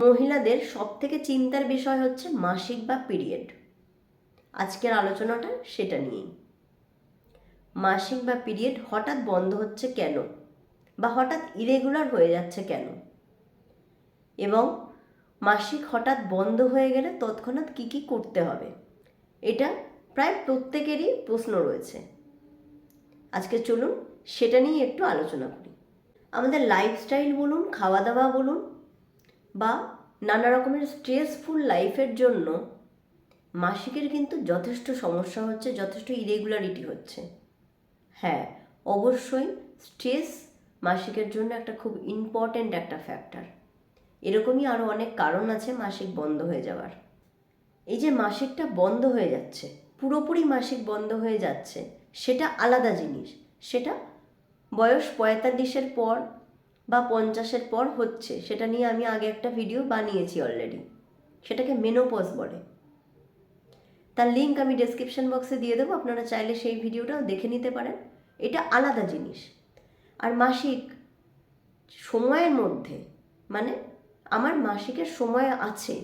মহিলাদের সব থেকে চিন্তার বিষয় হচ্ছে মাসিক বা পিরিয়ড। আজকের আলোচনাটা সেটা নিয়েই। মাসিক বা পিরিয়ড হঠাৎ বন্ধ হচ্ছে কেন? বা হঠাৎ ইরেগুলার হয়ে যাচ্ছে কেন? এবং মাসিক হঠাৎ বন্ধ হয়ে গেলে তৎক্ষণাৎ কী কী করতে হবে? এটা প্রায় প্রত্যেকেরই প্রশ্ন রয়েছে। আজকে চলুন সেটা নিয়ে একটু আলোচনা করি। আমাদের লাইফস্টাইল বলুন খাওয়া দাওয়া বলুন বা নানা রকমের স্ট্রেসফুল লাইফের জন্য মাসিকের কিন্তু যথেষ্ট সমস্যা হচ্ছে, যথেষ্ট ইরেগুলারিটি হচ্ছে। হ্যাঁ অবশ্যই স্ট্রেস মাসিকের জন্য একটা খুব ইম্পর্ট্যান্ট একটা ফ্যাক্টর এরকমই আরও অনেক কারণ আছে মাসিক বন্ধ হয়ে যাওয়ার। এই যে মাসিকটা বন্ধ হয়ে যাচ্ছে, পুরোপুরি মাসিক বন্ধ হয়ে যাচ্ছে, সেটা আলাদা জিনিস। সেটা বয়স পঁয়তাল্লিশের পর পঞ্চাশের পর হচ্ছে, সেটা নিয়ে আমি আগে একটা ভিডিও বানিয়েছি অলরেডি সেটাকে মেনোপজ বলে। তার লিঙ্ক আমি ডেসক্রিপশন বক্সে দিয়ে দেবো, আপনারা চাইলে সেই ভিডিওটাও দেখে নিতে পারেন। এটা আলাদা জিনিস। আর মাসিক সময়ের মধ্যে মানে আমার মাসিকের সময় আছে,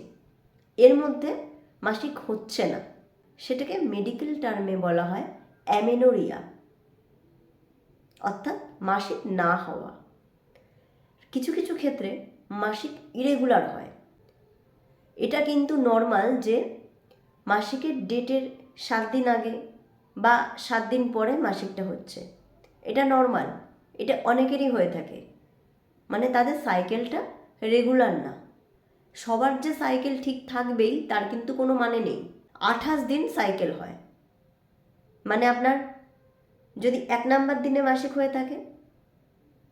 এর মধ্যে মাসিক হচ্ছে না। সেটাকে মেডিকেল টার্মে বলা হয় অ্যামেনোরিয়া অর্থাৎ মাসিক না হওয়া। কিছু কিছু ক্ষেত্রে মাসিক ইরেগুলার হয়। এটা কিন্তু নর্মাল যে মাসিকের ডেটের সাত দিন আগে বা সাত দিন পরে মাসিকটা হচ্ছে। এটা নর্মাল এটা অনেকেরই হয়ে থাকে। মানে তাদের সাইকেলটা রেগুলার না। সবার যে সাইকেল ঠিক থাকবেই, তার কিন্তু কোনো মানে নেই। আঠাশ দিন সাইকেল হয়। মানে আপনার যদি এক নাম্বার দিনে মাসিক হয়ে থাকে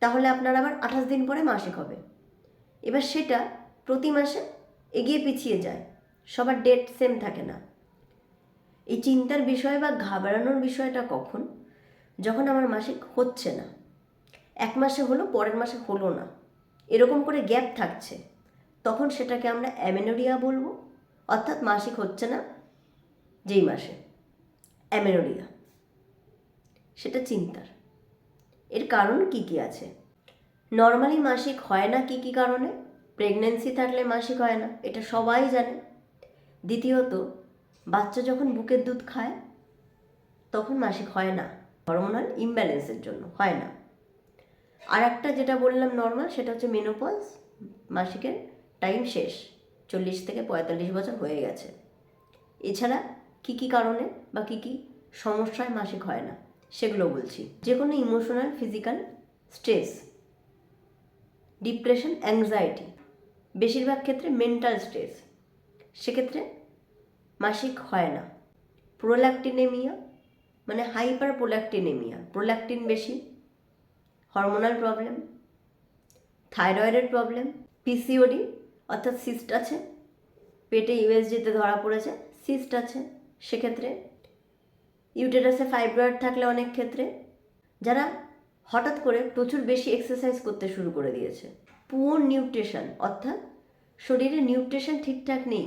তাহলে আপনার আবার আঠাশ দিন পরে মাসিক হবে। এবার সেটা প্রতি মাসে এগিয়ে পিছিয়ে যায়। সবার ডেট সেম থাকে না। এই চিন্তার বিষয় বা ঘাবড়ানোর বিষয়টা কখন? যখন আমার মাসিক হচ্ছে না। এক মাসে হলো, পরের মাসে হলো না। এরকম করে গ্যাপ থাকছে। তখন সেটাকে আমরা অ্যামেনোরিয়া বলব। অর্থাৎ মাসিক হচ্ছে না, যেই মাসে। অ্যামেনোরিয়া সেটা চিন্তার। এর কারণ কি কি আছে? নর্মালি মাসিক হয় না কি কি কারণে? প্রেগনেন্সি থাকলে মাসিক হয় না, এটা সবাই জানে। দ্বিতীয়ত, বাচ্চা যখন বুকের দুধ খায়, তখন মাসিক হয় না। হরমোনাল ইমব্যালেন্সের জন্য হয় না। আর একটা যেটা বললাম নর্মাল সেটা হচ্ছে মেনোপজ মাসিকের টাইম শেষ, চল্লিশ থেকে পঁয়তাল্লিশ বছর হয়ে গেছে। এছাড়া কি কি কারণে বা কি কি সমস্যায় মাসিক হয় না? সেগুলো বলছি। যে কোনো emotional physical stress depression anxiety বেশিরভাগ ক্ষেত্রে মেন্টাল স্ট্রেস সেক্ষেত্রে মাসিক হয় না। প্রোল্যাক্টিনেমিয়া মানে হাইপার প্রোল্যাক্টিনেমিয়া প্রোল্যাক্টিন বেশি হরমোনাল প্রবলেম থাইরয়েডের প্রবলেম পিসিওডি অর্থাৎ সিস্ট আছে, পেটে ইউএসজিতে ধরা পড়েছে সিস্ট আছে। সেক্ষেত্রে ইউটেরাসে ফাইব্রয়েড থাকলে অনেক ক্ষেত্রে, যারা হঠাৎ করে প্রচুর বেশি এক্সারসাইজ করতে শুরু করে দিয়েছে। পুয়ার নিউট্রিশন, অর্থাৎ শরীরে নিউট্রিশন ঠিকঠাক নেই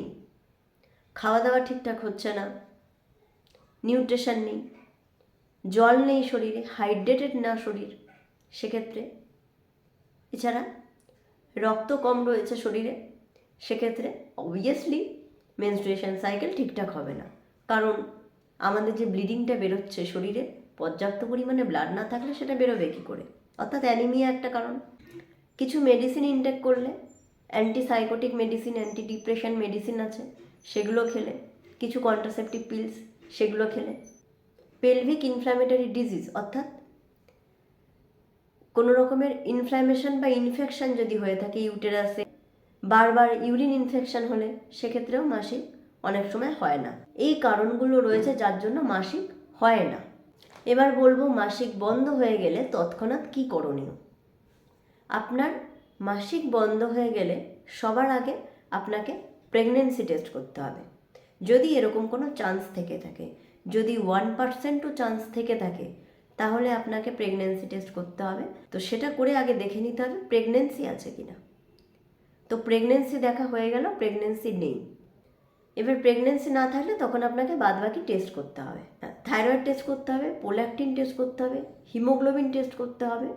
খাওয়া দাওয়া ঠিকঠাক হচ্ছে না, নিউট্রিশন নেই, জল নেই শরীরে হাইড্রেটেড না শরীর, সেক্ষেত্রে এছাড়া রক্ত কম রয়েছে শরীরে, সেক্ষেত্রে অবভিয়াসলি মেনস্ট্রুয়েশন সাইকেল ঠিকঠাক হবে না। কারণ আমাদের যে ব্লিডিংটা বেরোচ্ছে শরীরে, পর্যাপ্ত পরিমাণে ব্লাড না থাকলে সেটা বেরোবে কী করে? অর্থাৎ অ্যানিমিয়া একটা কারণ। কিছু মেডিসিন ইনটেক করলে antipsychotic medicine anti depression medicine আছে, সেগুলো খেলে। কিছু কন্ট্রাসেপটিভ পিলস সেগুলো খেলে। পেলভিক ইনফ্ল্যামেটরি ডিজিজ অর্থাৎ কোনো রকমের ইনফ্ল্যামেশন বা ইনফেকশন যদি হয়ে থাকে ইউটেরাসে বারবার ইউরিন ইনফেকশন হলে, সেক্ষেত্রেও মাসিক অনেক সময় হয় না। এই কারণগুলো রয়েছে যার জন্য মাসিক হয় না। এবার বলব মাসিক বন্ধ হয়ে গেলে তৎক্ষণাৎ কী করণীয়? আপনার মাসিক বন্ধ হয়ে গেলে সবার আগে আপনাকে প্রেগনেন্সি টেস্ট করতে হবে। যদি এরকম কোনো চান্স থেকে থাকে, যদি ওয়ান পার্সেন্টও চান্স থেকে থাকে, তাহলে আপনাকে প্রেগনেন্সি টেস্ট করতে হবে। তো সেটা করে আগে দেখে নিতে হবে প্রেগনেন্সি আছে কি না তো প্রেগনেন্সি দেখা হয়ে গেল প্রেগনেন্সি নেই। এবার প্রেগনেন্সি না থাকলে তখন আপনাকে বাদবাকি টেস্ট করতে হবে। থাইরয়েড টেস্ট করতে হবে পোল্যাকটিন টেস্ট করতে হবে হিমোগ্লোবিন টেস্ট করতে হবে,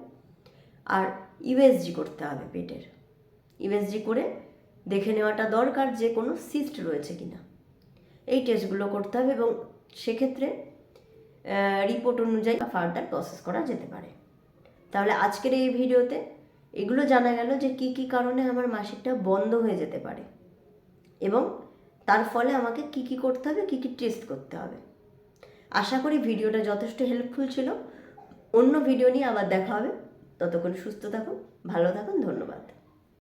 আর ইউএসজি করতে হবে পেটের। ইউএসজি করে দেখে নেওয়াটা দরকার যে কোনো সিস্ট রয়েছে কি না এই টেস্টগুলো করতে হবে এবং সেক্ষেত্রে রিপোর্ট অনুযায়ী ফার্দার প্রসেস করা যেতে পারে। তাহলে আজকের এই ভিডিওতে এগুলো জানা গেল যে কি কি কারণে আমার মাসিকটা বন্ধ হয়ে যেতে পারে। এবং তার ফলে আমাকে কি কি করতে হবে, কি কি টেস্ট করতে হবে। আশা করি ভিডিওটা যথেষ্ট হেল্পফুল ছিল। অন্য ভিডিও নিয়ে আবার দেখা হবে। ততক্ষণ সুস্থ থাকুন, ভালো থাকুন, ধন্যবাদ।